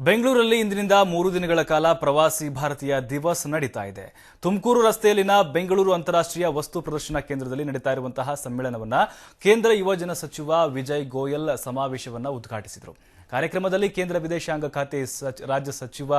ಬೆಂಗಳೂರಲ್ಲಿ ಇಂದಿನಿಂದ ಮೂರು ದಿನಗಳ ಕಾಲ ಪ್ರವಾಸಿ ಭಾರತೀಯ ದಿವಸ್ ನಡೀತಾ ಇದೆ. ತುಮಕೂರು ರಸ್ತೆಯಲ್ಲಿನ ಬೆಂಗಳೂರು ಅಂತಾರಾಷ್ಟ್ರೀಯ ವಸ್ತು ಪ್ರದರ್ಶನ ಕೇಂದ್ರದಲ್ಲಿ ನಡೀತಾ ಇರುವಂತಹ ಸಮ್ಮೇಳನವನ್ನ ಕೇಂದ್ರ ಯುವಜನ ಸಚಿವ ವಿಜಯ್ ಗೋಯಲ್ ಸಮಾವೇಶವನ್ನ ಉದ್ಘಾಟಿಸಿದರು. ಕಾರ್ಯಕ್ರಮದಲ್ಲಿ ಕೇಂದ್ರ ವಿದೇಶಾಂಗ ಖಾತೆ ರಾಜ್ಯ ಸಚಿವ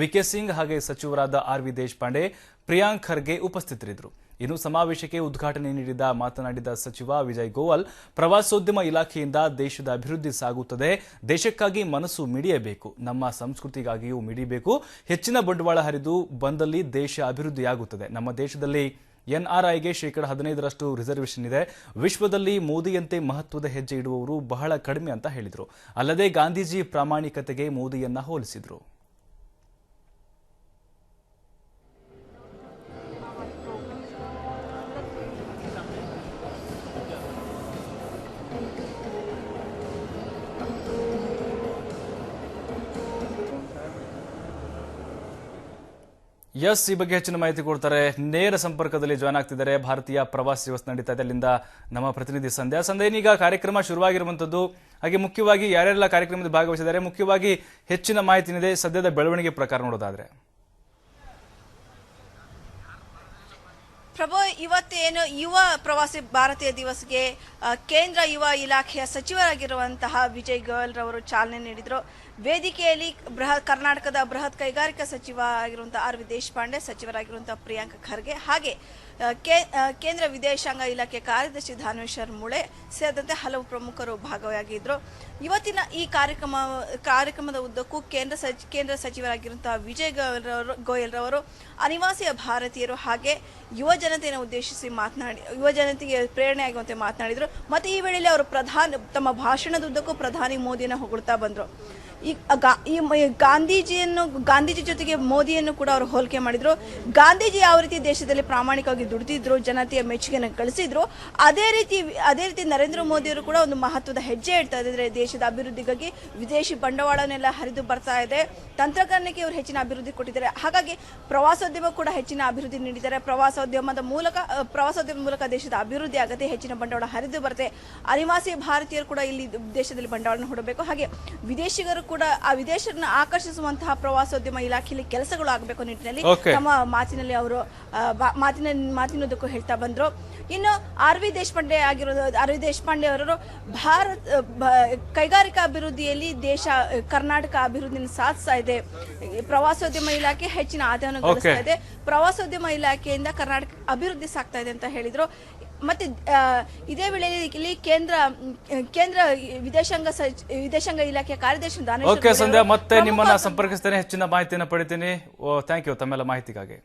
ವಿಕೆ ಸಿಂಗ್ ಹಾಗೆ ಸಚಿವರಾದ ಆರ್ ವಿ ದೇಶಪಾಂಡೆ, ಪ್ರಿಯಾಂಕ್ ಖರ್ಗೆ ಉಪಸ್ಥಿತರಿದ್ದರು. ಇನ್ನು ಸಮಾವೇಶಕ್ಕೆ ಉದ್ಘಾಟನೆ ನೀಡಿದ ಮಾತನಾಡಿದ ಸಚಿವ ವಿಜಯ್ ಗೋವಲ್, ಪ್ರವಾಸೋದ್ಯಮ ಇಲಾಖೆಯಿಂದ ದೇಶದ ಅಭಿವೃದ್ಧಿ ಸಾಗುತ್ತದೆ, ದೇಶಕ್ಕಾಗಿ ಮನಸ್ಸು ಮಿಡಿಯಬೇಕು, ನಮ್ಮ ಸಂಸ್ಕೃತಿಗಾಗಿಯೂ ಮಿಡಿಬೇಕು, ಹೆಚ್ಚಿನ ಬಂಡವಾಳ ಹರಿದು ಬಂದಲ್ಲಿ ದೇಶ ಅಭಿವೃದ್ಧಿಯಾಗುತ್ತದೆ. ನಮ್ಮ ದೇಶದಲ್ಲಿ ಎನ್ಆರ್ಐಗೆ ಶೇಕಡ ಹದಿನೈದರಷ್ಟು ರಿಸರ್ವೇಷನ್ ಇದೆ. ವಿಶ್ವದಲ್ಲಿ ಮೋದಿಯಂತೆ ಮಹತ್ವದ ಹೆಜ್ಜೆ ಇಡುವವರು ಬಹಳ ಕಡಿಮೆ ಅಂತ ಹೇಳಿದರು. ಅಲ್ಲದೆ ಗಾಂಧೀಜಿ ಪ್ರಾಮಾಣಿಕತೆಗೆ ಮೋದಿಯನ್ನ ಹೋಲಿಸಿದರು. ಎಸ್ ಈ ಬಗ್ಗೆ ಹೆಚ್ಚಿನ ಮಾಹಿತಿ ಕೊಡ್ತಾರೆ. ನೇರ ಸಂಪರ್ಕದಲ್ಲಿ ಜಾಯ್ನ್ ಆಗ್ತಿದ್ದಾರೆ. ಭಾರತೀಯ ಪ್ರವಾಸಿ ದಿವಸ ನಡೀತಾ ಇದೆ. ಅಲ್ಲಿಂದ ನಮ್ಮ ಪ್ರತಿನಿಧಿ ಸಂಧ್ಯಾ. ಸಂಧ್ಯಾ ಕಾರ್ಯಕ್ರಮ ಶುರುವಾಗಿರುವಂತದ್ದು ಹಾಗೆ ಮುಖ್ಯವಾಗಿ ಯಾರೆಲ್ಲ ಕಾರ್ಯಕ್ರಮದಲ್ಲಿ ಭಾಗವಹಿಸಿದ್ದಾರೆ, ಮುಖ್ಯವಾಗಿ ಹೆಚ್ಚಿನ ಮಾಹಿತಿ ಸದ್ಯದ ಬೆಳವಣಿಗೆ ಪ್ರಕಾರ ನೋಡೋದಾದ್ರೆ. ಪ್ರಭು ಇವತ್ತೇನು ಯುವ ಪ್ರವಾಸಿ ಭಾರತೀಯ ದಿವಸ್ಗೆ ಕೇಂದ್ರ ಯುವ ಇಲಾಖೆಯ ಸಚಿವರಾಗಿರುವಂತಹ ವಿಜಯ್ ಗೋಯಲ್ ರವರು ಚಾಲನೆ ನೀಡಿದರು. ವೇದಿಕೆಯಲ್ಲಿ ಬೃಹತ್ ಕರ್ನಾಟಕದ ಬೃಹತ್ ಕೈಗಾರಿಕಾ ಸಚಿವ ಆಗಿರುವಂತಹ ಆರ್ ವಿ ದೇಶಪಾಂಡೆ, ಸಚಿವರಾಗಿರುವಂತಹ ಪ್ರಿಯಾಂಕ ಖರ್ಗೆ, ಹಾಗೆ ಕೇಂದ್ರ ವಿದೇಶಾಂಗ ಇಲಾಖೆ ಕಾರ್ಯದರ್ಶಿ ಧಾನೇಶ್ವರ್ ಮುಳೆ ಸೇರಿದಂತೆ ಹಲವು ಪ್ರಮುಖರು ಭಾಗವಾಗಿದ್ದರು ಇವತ್ತಿನ ಈ ಕಾರ್ಯಕ್ರಮ, ಕಾರ್ಯಕ್ರಮದ ಉದ್ದಕ್ಕೂ ಕೇಂದ್ರ ಸಚಿ, ಕೇಂದ್ರ ಸಚಿವರಾಗಿರುವಂತಹ ವಿಜಯ್ ಗೋಯಲ್ ಗೋಯಲ್ ರವರು ಅನಿವಾಸಿ ಭಾರತೀಯರು, ಹಾಗೆ ಯುವ ಜನತೆಯನ್ನು ಉದ್ದೇಶಿಸಿ ಮಾತನಾಡಿ ಯುವ ಜನತೆಗೆ ಪ್ರೇರಣೆ ಆಗುವಂತೆ ಮಾತನಾಡಿದರು. ಮತ್ತು ಈ ವೇಳೆಯಲ್ಲಿ ಅವರು ಪ್ರಧಾನ, ತಮ್ಮ ಭಾಷಣದುದ್ದಕ್ಕೂ ಪ್ರಧಾನಿ ಮೋದಿಯನ್ನು ಹೊಗಳ್ತಾ ಬಂದರು. ಈ ಗಾಂಧೀಜಿಯನ್ನು, ಗಾಂಧೀಜಿ ಜೊತೆಗೆ ಮೋದಿಯನ್ನು ಕೂಡ ಅವರು ಹೋಲಿಕೆ ಮಾಡಿದ್ರು. ಗಾಂಧೀಜಿ ಯಾವ ರೀತಿ ದೇಶದಲ್ಲಿ ಪ್ರಾಮಾಣಿಕವಾಗಿ ದುಡಿದಿದ್ರು ಜನತೆಯ ಮೆಚ್ಚುಗೆಯನ್ನು ಗಳಿಸಿದ್ರು, ಅದೇ ರೀತಿ ಅದೇ ರೀತಿ ನರೇಂದ್ರ ಮೋದಿಯವರು ಕೂಡ ಒಂದು ಮಹತ್ವದ ಹೆಜ್ಜೆ ಇಡ್ತಾ ಇದ್ದಾರೆ ದೇಶದ ಅಭಿವೃದ್ಧಿಗಾಗಿ. ವಿದೇಶಿ ಬಂಡವಾಳನೆಲ್ಲ ಹರಿದು ಬರ್ತಾ ಇದೆ. ತಂತ್ರಜ್ಞಾನಕ್ಕೆ ಇವರು ಹೆಚ್ಚಿನ ಅಭಿವೃದ್ಧಿ ಕೊಟ್ಟಿದ್ದಾರೆ. ಹಾಗಾಗಿ ಪ್ರವಾಸೋದ್ಯಮ ಕೂಡ ಹೆಚ್ಚಿನ ಅಭಿವೃದ್ಧಿ ನೀಡಿದ್ದಾರೆ. ಪ್ರವಾಸೋದ್ಯಮದ ಮೂಲಕ ಪ್ರವಾಸೋದ್ಯಮ ಮೂಲಕ ದೇಶದ ಅಭಿವೃದ್ಧಿ ಆಗುತ್ತೆ ಹೆಚ್ಚಿನ ಬಂಡವಾಳ ಹರಿದು ಬರುತ್ತೆ. ಅನಿವಾಸಿ ಭಾರತೀಯರು ಕೂಡ ಇಲ್ಲಿ ದೇಶದಲ್ಲಿ ಬಂಡವಾಳನ ಹೂಡಬೇಕು. ಹಾಗೆ ವಿದೇಶಿಗರು ಕೂಡ ಆ ವಿದೇಶನ ಆಕರ್ಷಿಸುವಂತಹ ಪ್ರವಾಸೋದ್ಯಮ ಇಲಾಖೆಯಲ್ಲಿ ಕೆಲಸಗಳು ಆಗಬೇಕು ನಿಟ್ಟಿನಲ್ಲಿ. ತಮ್ಮ ಮಾತಿನಲ್ಲಿ ಅವರು ಮಾತಿನ ಮಾತಿನೋದಕ್ಕೂ ಹೇಳ್ತಾ ಬಂದ್ರು. ಇನ್ನು ಆರ್ ವಿ ದೇಶಪಾಂಡೆ ಆಗಿರೋದು ಆರ್ ವಿ ದೇಶಪಾಂಡೆ ಅವರು ಭಾರತ ಕೈಗಾರಿಕಾ ಅಭಿವೃದ್ಧಿಯಲ್ಲಿ ದೇಶ ಕರ್ನಾಟಕ ಅಭಿವೃದ್ಧಿಯನ್ನು ಸಾಧಿಸ್ತಾ ಇದೆ. ಪ್ರವಾಸೋದ್ಯಮ ಇಲಾಖೆ ಹೆಚ್ಚಿನ ಆದಾಯವನ್ನು ಗಳಿಸ್ತಾ ಇದೆ. ಪ್ರವಾಸೋದ್ಯಮ ಇಲಾಖೆಯಿಂದ ಕರ್ನಾಟಕ ಅಭಿವೃದ್ಧಿ ಸಾಗ್ತಾ ಇದೆ ಅಂತ ಹೇಳಿದ್ರು. ಮತ್ತೆ ಇದೇ ವೇಳೆಯಲ್ಲಿ ಇಲ್ಲಿ ಕೇಂದ್ರ ಕೇಂದ್ರ ವಿದೇಶಾಂಗ ವಿದೇಶಾಂಗ ಇಲಾಖೆ ಕಾರ್ಯದರ್ಶಿ ಓಕೆ ಸಂಧ್ಯಾ ಮತ್ತೆ ನಿಮ್ಮನ್ನ ಸಂಪರ್ಕಿಸ್ತೇನೆ ಹೆಚ್ಚಿನ ಮಾಹಿತಿಯನ್ನು ಪಡಿತೀನಿ. ಥ್ಯಾಂಕ್ ಯು ತಮ್ಮೆಲ್ಲ ಮಾಹಿತಿಗಾಗಿ.